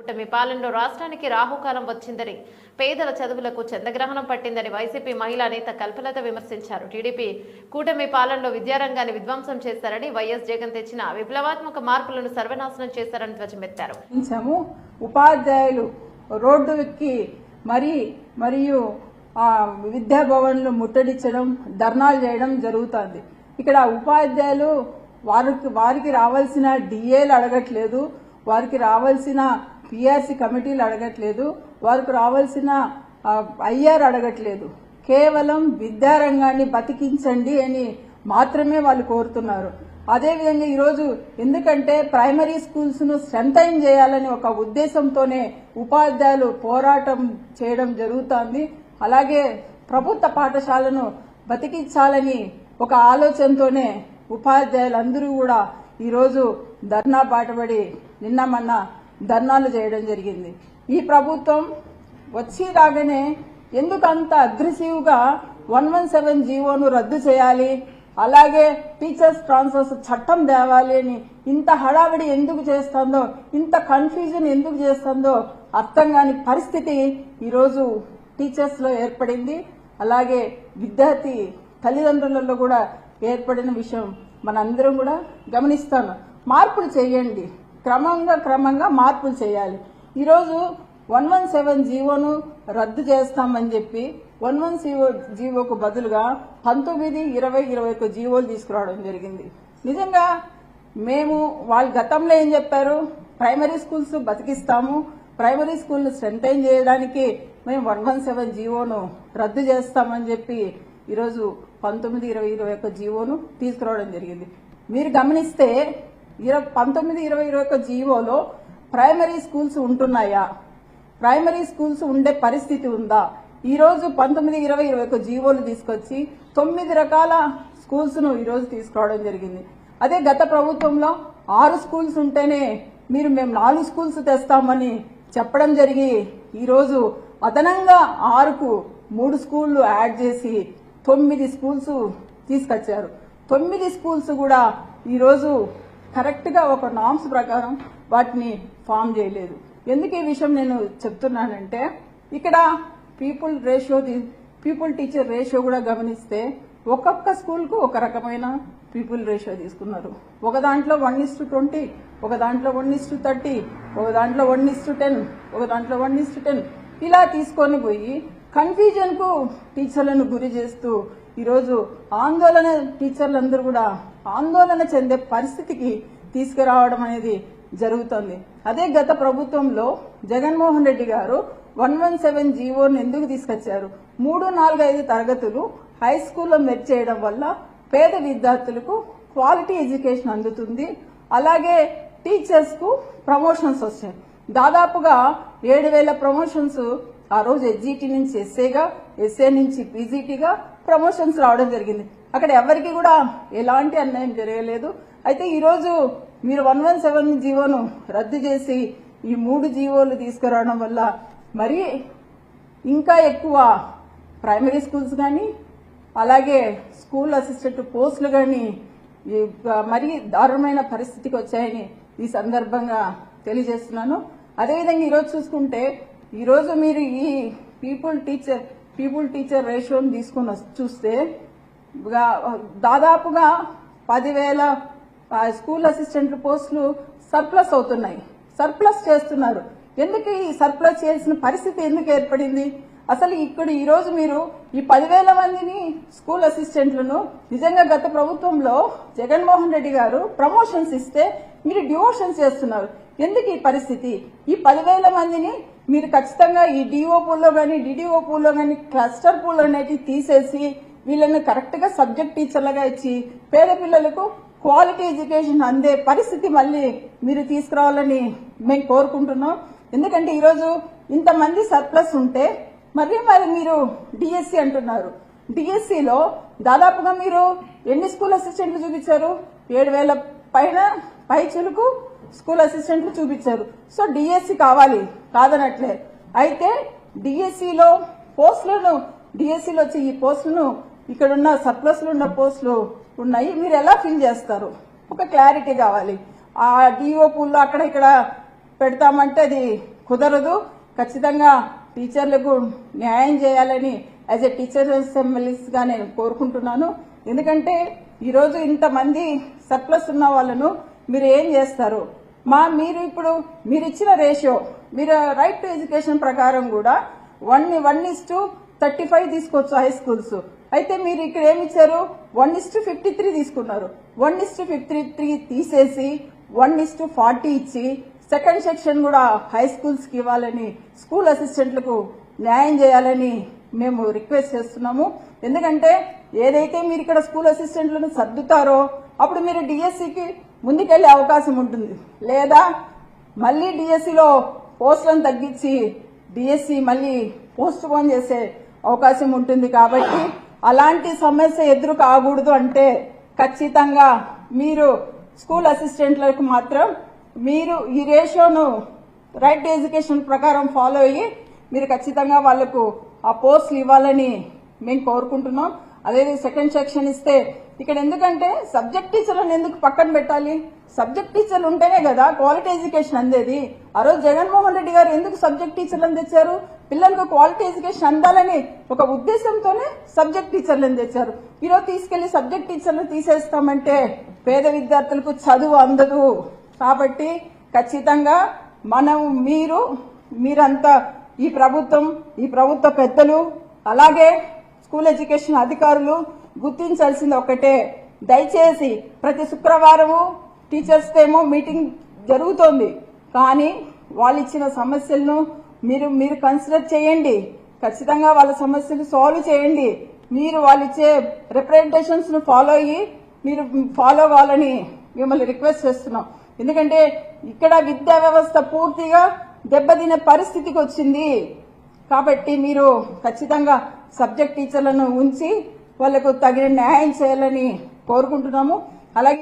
కూటమి పాలనలో రాష్ట్రానికి రాహుకాలం వచ్చిందని పేదల చదువులకు చంద్రగ్రహణం పట్టిందని వైసీపీ మహిళా నేత కల్పలత విమర్శించారు. టీడీపీ కూటమి పాలనలో విద్యారంగాన్ని విధ్వంసం చేశారని వైఎస్ జగన్ తెచ్చిన విప్లవాత్మక మార్పులను సర్వనాశనం చేశారని ధ్వజమెత్తారు. ఉపాధ్యాయులు రోడ్డుకి మరి మరియు విద్యా విద్యాభవన్లు ముట్టడించడం ధర్నాలు చేయడం జరుగుతుంది. ఇక్కడ ఉపాధ్యాయులు వారికి వారికి రావాల్సిన డిఏలు అడగట్లేదు. వారికి రావాల్సిన పిఆర్సీ కమిటీలు అడగట్లేదు. వారికి రావాల్సిన ఐఆర్ అడగట్లేదు. కేవలం విద్యారంగాన్ని బతికించండి అని మాత్రమే వాళ్ళు కోరుతున్నారు. అదేవిధంగా ఈరోజు ఎందుకంటే ప్రైమరీ స్కూల్స్ను స్ట్రెంథైన్ చేయాలని ఒక ఉద్దేశంతోనే ఉపాధ్యాయులు పోరాటం చేయడం జరుగుతోంది. అలాగే ప్రభుత్వ పాఠశాలను బతికించాలని ఒక ఆలోచనతోనే ఉపాధ్యాయులందరూ కూడా ఈరోజు ధర్నా పాటబడి నిన్న మొన్న ధర్నాలు చేయడం జరిగింది. ఈ ప్రభుత్వం వచ్చి రాగానే ఎందుకు అంత అగ్రెసివ్గా వన్ వన్ సెవెన్ జీవోను రద్దు చేయాలి అలాగే టీచర్స్ ట్రాన్స్ఫర్స్ చట్టం తేవాలి అని ఇంత హడావిడి ఎందుకు చేస్తుందో ఇంత కన్ఫ్యూజన్ ఎందుకు చేస్తుందో అర్థం కాని పరిస్థితి ఈరోజు టీచర్స్లో ఏర్పడింది. అలాగే విద్యార్థి తల్లిదండ్రులలో కూడా ఏర్పడిన విషయం మనందరం కూడా గమనిస్తాను. మార్పులు చేయండి. క్రమంగా క్రమంగా మార్పులు చేయాలి. ఈరోజు వన్ వన్ సెవెన్ జీవోను రద్దు చేస్తామని చెప్పి వన్ వన్ జీవో జీవోకు బదులుగా పంతొమ్మిది ఇరవై ఇరవై ఒక జీవోలు తీసుకురావడం జరిగింది. నిజంగా మేము వాళ్ళు గతంలో ఏం చెప్పారు? ప్రైమరీ స్కూల్స్ బతికిస్తాము. ప్రైమరీ స్కూల్ను స్ట్రెంథైన్ చేయడానికి మేము వన్ వన్ సెవెన్ జీవోను రద్దు చేస్తామని చెప్పి ఈరోజు పంతొమ్మిది ఇరవై ఇరవై ఒక జీవోను తీసుకురావడం జరిగింది. మీరు గమనిస్తే ఇరవై పంతొమ్మిది ఇరవై ఇరవై ఒక జీవోలో ప్రైమరీ స్కూల్స్ ఉంటున్నాయా? ప్రైమరీ స్కూల్స్ ఉండే పరిస్థితి ఉందా? ఈ రోజు పంతొమ్మిది ఇరవై ఇరవై ఒక జీవోలు తీసుకొచ్చి తొమ్మిది రకాల స్కూల్స్ను ఈ తీసుకురావడం జరిగింది. అదే గత ప్రభుత్వంలో ఆరు స్కూల్స్ ఉంటేనే మీరు మేము నాలుగు స్కూల్స్ తెస్తామని చెప్పడం జరిగి ఈరోజు అదనంగా ఆరుకు మూడు స్కూళ్ళు యాడ్ చేసి తొమ్మిది స్కూల్స్ తీసుకొచ్చారు. తొమ్మిది స్కూల్స్ కూడా ఈరోజు కరెక్ట్గా ఒక నామ్స్ ప్రకారం వాటిని ఫామ్ చేయలేదు. ఎందుకు ఈ విషయం నేను చెప్తున్నానంటే ఇక్కడ people ratio people teacher ratio కూడా గమనిస్తే ఒక్కొక్క స్కూల్కు ఒక రకమైన పీపుల్ రేషియో తీసుకున్నారు. ఒక దాంట్లో వన్ ఇస్ టు ట్వంటీ ఒక దాంట్లో వన్ ఇస్ టు థర్టీ ఒక దాంట్లో వన్ ఇస్ టు టెన్ ఒక దాంట్లో వన్ ఇస్ టు టెన్ ఇలా తీసుకొని పోయి కన్ఫ్యూజన్కు టీచర్లను గురి చేస్తూ ఈరోజు ఆందోళన టీచర్లందరూ కూడా ఆందోళన చెందే పరిస్థితికి తీసుకురావడం అనేది జరుగుతుంది. అదే గత ప్రభుత్వంలో జగన్మోహన్ రెడ్డి గారు వన్ వన్ సెవెన్ జీవోని ఎందుకు తీసుకొచ్చారు? మూడు నాలుగు ఐదు తరగతులు హై స్కూల్లో మెర్జ్ చేయడం వల్ల పేద విద్యార్థులకు క్వాలిటీ ఎడ్యుకేషన్ అందుతుంది. అలాగే టీచర్స్కు ప్రమోషన్స్ వచ్చాయి దాదాపుగా ఏడు వేల ప్రమోషన్స్ ఆ రోజు ఎస్జిటి నుంచి ఎస్ఏగా ఎస్ఏ నుంచి పీజీటీగా ప్రమోషన్స్ రావడం జరిగింది. అక్కడ ఎవరికి కూడా ఎలాంటి అన్యాయం జరగలేదు. అయితే ఈరోజు మీరు వన్ వన్ సెవెన్ జీవోను రద్దు చేసి ఈ మూడు జీవోలు తీసుకురావడం వల్ల మరి ఇంకా ఎక్కువ ప్రైమరీ స్కూల్స్ కానీ అలాగే స్కూల్ అసిస్టెంట్ పోస్టులు కానీ మరీ దారుణమైన పరిస్థితికి వచ్చాయని ఈ సందర్భంగా తెలియజేస్తున్నాను. అదేవిధంగా ఈరోజు చూసుకుంటే ఈరోజు మీరు ఈ పీపుల్ టీచర్ పీపుల్ టీచర్ రేషియోని తీసుకుని చూస్తే దాదాపుగా పదివేల స్కూల్ అసిస్టెంట్ పోస్టులు సర్ప్లస్ అవుతున్నాయి. సర్ప్లస్ చేస్తున్నారు. ఎందుకు ఈ సర్ప్లస్ చేసిన పరిస్థితి ఎందుకు ఏర్పడింది? అసలు ఇక్కడ ఈరోజు మీరు ఈ పదివేల మందిని స్కూల్ అసిస్టెంట్లను నిజంగా గత ప్రభుత్వంలో జగన్మోహన్ రెడ్డి గారు ప్రమోషన్స్ ఇస్తే మీరు డివోషన్స్ చేస్తున్నారు. ఎందుకు ఈ పరిస్థితి? ఈ పదివేల మందిని మీరు ఖచ్చితంగా ఈ డిఓ పూల్లో కానీ డిడిఓ పూల్లో కానీ క్లస్టర్ పూల్ అనేవి తీసేసి వీళ్ళని కరెక్ట్గా సబ్జెక్ట్ టీచర్లుగా ఇచ్చి పేద పిల్లలకు క్వాలిటీ ఎడ్యుకేషన్ అందే పరిస్థితి మళ్ళీ మీరు తీసుకురావాలని మేము కోరుకుంటున్నాం. ఎందుకంటే ఈరోజు ఇంతమంది సర్ప్లస్ ఉంటే మరి మరి మీరు డిఎస్సి అంటున్నారు. డిఎస్సిలో దాదాపుగా మీరు ఎన్ని స్కూల్ అసిస్టెంట్లు చూపించారు? ఏడు వేల పైన పై చులుకు స్కూల్ అసిస్టెంట్లు చూపించారు. సో డిఎస్సి కావాలి కాదనట్లే. అయితే డిఎస్సిలో పోస్టులను డిఎస్సిలో వచ్చి ఈ పోస్టులను ఇక్కడ ఉన్న సర్ప్లస్లో ఉన్న పోస్టులు ఉన్నాయి. మీరు ఎలా ఫిల్ చేస్తారు? ఒక క్లారిటీ కావాలి. ఆ డిఓ పూల్లో అక్కడ ఇక్కడ పెడతామంటే అది కుదరదు. ఖచ్చితంగా టీచర్లకు న్యాయం చేయాలని యాజ్ ఎ టీచర్గా నేను కోరుకుంటున్నాను. ఎందుకంటే ఈరోజు ఇంతమంది సర్ప్లస్ ఉన్న వాళ్ళను మీరు ఏం చేస్తారు? మా మీరు ఇప్పుడు మీరు ఇచ్చిన రేషియో మీరు రైట్ టు ఎడ్యుకేషన్ ప్రకారం కూడా one one is to thirty five తీసుకోవచ్చు హై స్కూల్స్ అయితే మీరు ఇక్కడ ఏమి ఇచ్చారు? One is to fifty three తీసుకున్నారు. One is to fifty three తీసేసి వన్ ఇస్ టు ఫార్టీ ఇచ్చి సెకండ్ సెక్షన్ కూడా హై స్కూల్స్కి ఇవ్వాలని స్కూల్ అసిస్టెంట్లకు న్యాయం చేయాలని మేము రిక్వెస్ట్ చేస్తున్నాము. ఎందుకంటే ఏదైతే మీరు ఇక్కడ స్కూల్ అసిస్టెంట్లను సర్దుతారో అప్పుడు మీరు డిఎస్సికి ముందుకెళ్ళే అవకాశం ఉంటుంది. లేదా మళ్ళీ డిఎస్సిలో పోస్టులను తగ్గించి డిఎస్సి మళ్ళీ పోస్ట్ పోన్ చేసే అవకాశం ఉంటుంది కాబట్టి అలాంటి సమస్య ఎదురు కాకూడదు అంటే ఖచ్చితంగా మీరు స్కూల్ అసిస్టెంట్లకు మాత్రం మీరు ఈ రేషియోను రైట్ ఎడ్యుకేషన్ ప్రకారం ఫాలో అయ్యి మీరు ఖచ్చితంగా వాళ్ళకు ఆ పోస్టులు ఇవ్వాలని మేము కోరుకుంటున్నాం. అదే సెకండ్ సెక్షన్ ఇస్తే ఇక్కడ ఎందుకంటే సబ్జెక్ట్ టీచర్లను ఎందుకు పక్కన పెట్టాలి? సబ్జెక్ట్ టీచర్లు ఉంటేనే కదా క్వాలిటీ ఎడ్యుకేషన్ అందేది. ఆ రోజు జగన్మోహన్ రెడ్డి గారు ఎందుకు సబ్జెక్ట్ టీచర్లను తెచ్చారు? పిల్లలకు క్వాలిటీ ఎడ్యుకేషన్ అందాలని ఒక ఉద్దేశంతోనే సబ్జెక్ట్ టీచర్లను తెచ్చారు. ఈరోజు తీసుకెళ్ళి సబ్జెక్ట్ టీచర్లు తీసేస్తామంటే పేద విద్యార్థులకు చదువు అందదు. కాబట్టి ఖచ్చితంగా మనం మీరు మీరంతా ఈ ప్రభుత్వం ఈ ప్రభుత్వ పెద్దలు అలాగే స్కూల్ ఎడ్యుకేషన్ అధికారులు గుర్తించాల్సింది ఒకటే. దయచేసి ప్రతి శుక్రవారము టీచర్స్ ఏమో మీటింగ్ జరుగుతోంది. కానీ వాళ్ళు ఇచ్చిన సమస్యలను మీరు మీరు కన్సిడర్ చేయండి. ఖచ్చితంగా వాళ్ళ సమస్యలు సాల్వ్ చేయండి. మీరు వాళ్ళు ఇచ్చే రిప్రజెంటేషన్స్ను ఫాలో అయ్యి మీరు ఫాలో అవ్వాలని మిమ్మల్ని రిక్వెస్ట్ చేస్తున్నాం. ఎందుకంటే ఇక్కడ విద్యా వ్యవస్థ పూర్తిగా దెబ్బతినే పరిస్థితికి వచ్చింది. కాబట్టి మీరు ఖచ్చితంగా సబ్జెక్ట్ టీచర్లను ఉంచి వాళ్ళకు తగిన న్యాయం చేయాలని కోరుకుంటున్నాము. అలాగే